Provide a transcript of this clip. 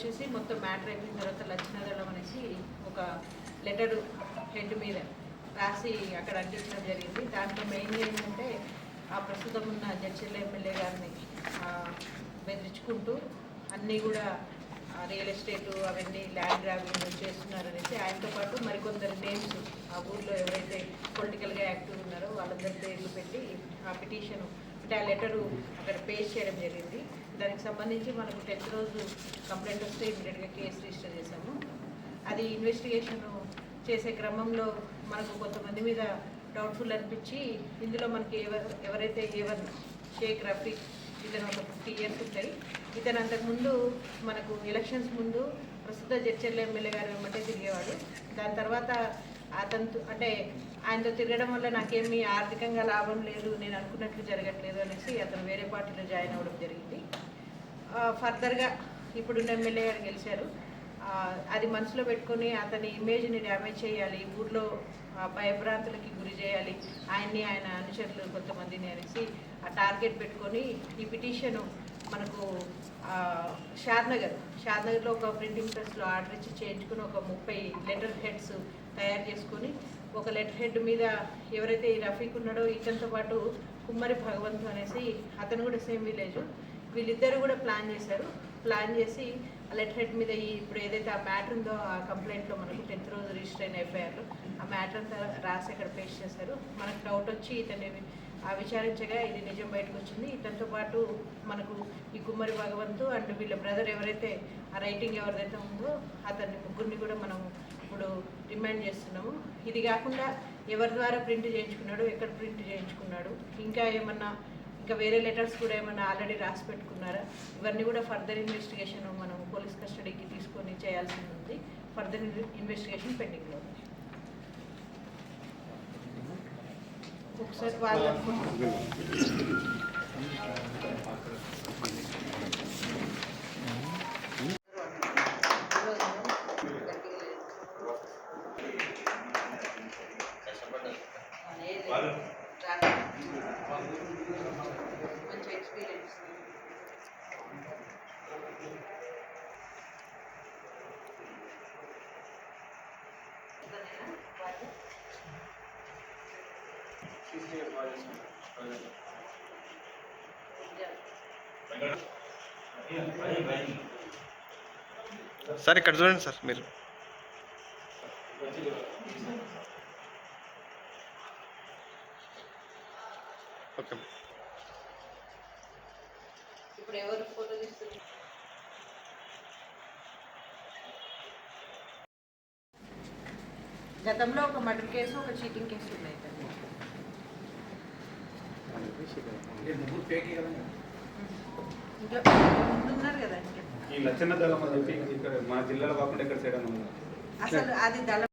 వచ్చేసి మొత్తం మ్యాటర్ అయిపోయిన తర్వాత లక్షణదళం అనేసి ఒక లెటర్ హెడ్ మీద రాసి అక్కడ అంటించడం జరిగింది. దాంట్లో మెయిన్గా ఏంటంటే ఆ ప్రస్తుతం ఉన్న జడ్చర్ల ఎమ్మెల్యే గారిని బెదిరించుకుంటూ అన్నీ కూడా రియల్ ఎస్టేటు అవన్నీ ల్యాండ్ గ్రాబింగ్ చేస్తున్నారనేసి ఆయనతో పాటు మరికొందరు నేమ్స్ ఆ ఊర్లో ఎవరైతే పొలిటికల్గా యాక్టివ్ ఉన్నారో వాళ్ళందరి పేర్లు పెట్టి ఆ పిటిషన్ అంటే ఆ లెటరు అక్కడ పేస్ట్ చేయడం జరిగింది. దానికి సంబంధించి మనకు టెన్త్ రోజు కంప్లైంట్ వస్తే ఇమీడియట్గా కేసు రిజిస్టర్ చేశాము. అది ఇన్వెస్టిగేషన్ చేసే క్రమంలో మనకు కొంతమంది మీద డౌట్ఫుల్ అనిపించి ఇందులో మనకి ఎవరు ఎవరైతే ఏవన్ షేక్ రఫీక్ ఇతను ఒక ఫిఫ్టీ ఇయర్స్ ఉంటాయి. ఇతను అంతకుముందు మనకు ఎలక్షన్స్ ముందు ప్రస్తుత జడ్చర్ల ఎమ్మెల్యే గారు వెంబటే తిరిగేవాడు. దాని తర్వాత అతను అంటే ఆయనతో తిరగడం వల్ల నాకేమీ ఆర్థికంగా లాభం లేదు నేను అనుకున్నట్లు జరగట్లేదు అనేసి అతను వేరే పార్టీలో జాయిన్ అవ్వడం జరిగింది. ఫర్దర్గా ఇప్పుడున్న ఎమ్మెల్యే గారు గెలిచారు. అది మనసులో పెట్టుకొని అతని ఇమేజ్ని డ్యామేజ్ చేయాలి ఊర్లో భయభ్రాంతులకి గురి చేయాలి ఆయన్ని ఆయన అనుచరులు కొంతమందిని అనేసి ఆ టార్గెట్ పెట్టుకొని ఈ పిటిషను మనకు ఆ, షాద్నగర్ షాద్నగర్లో ఒక ప్రింటింగ్ ప్రెస్లో ఆర్డర్ ఇచ్చి చేయించుకుని ఒక ముప్పై లెటర్ హెడ్స్ తయారు చేసుకొని ఒక లెటర్ హెడ్ మీద ఎవరైతే ఈ రఫీక్ ఉన్నాడో ఇతనితో పాటు కుమ్మరి భగవంతు అనేసి అతను కూడా సేమ్ విలేజ్ వీళ్ళిద్దరు కూడా ప్లాన్ చేశారు. ప్లాన్ చేసి లెటర్ హెడ్ మీద ఈ ఇప్పుడు ఏదైతే ఆ మ్యాటర్ ఉందో ఆ కంప్లైంట్లో మనకు టెన్త్ రోజు రిజిస్టర్ అయిన ఎఫ్ఐఆర్లో ఆ మ్యాటర్ అంతా రాసి అక్కడ పేస్ట్ చేశారు. మనకు డౌట్ వచ్చి ఇతని ఆ విచారించగా ఇది నిజం బయటకు వచ్చింది. ఇతనితో పాటు మనకు ఈ కుమ్మరి భగవంతు అండ్ వీళ్ళ బ్రదర్ ఎవరైతే ఆ రైటింగ్ ఎవరిదైతే ఉందో అతన్ని ముగ్గురిని కూడా మనం ఇప్పుడు రిమాండ్ చేస్తున్నాము. ఇది కాకుండా ఎవరి ద్వారా ప్రింట్ చేయించుకున్నాడు ఎక్కడ ప్రింట్ చేయించుకున్నాడు ఇంకా ఏమన్నా ఇంకా వేరే లెటర్స్ కూడా ఏమైనా ఆల్రెడీ రాసి పెట్టుకున్నారా? ఇవన్నీ కూడా ఫర్దర్ ఇన్వెస్టిగేషన్ మనం పోలీస్ కస్టడీకి తీసుకొని చేయాల్సి ఉంది. ఫర్దర్ ఇన్వెస్టిగేషన్ పెండింగ్లో ఉంది. ఒకసారి వాళ్ళ మంచి ఎక్స్పీరియన్స్ సార్ ఇక్కడ చూడండి సార్ మీరు ఓకే. ఇప్పుడు ఎవరు ఫోటో తీస్తున్నారు? గతంలో ఒక మర్డర్ కేసు ఒక చీటింగ్ కేసు ఉన్నాయి కదా. ఇంకా ఈ లక్షణ దళం అని చెప్పి ఇక్కడ మా జిల్లాలో కాకుండా ఇక్కడ చేయడం అసలు అది దళ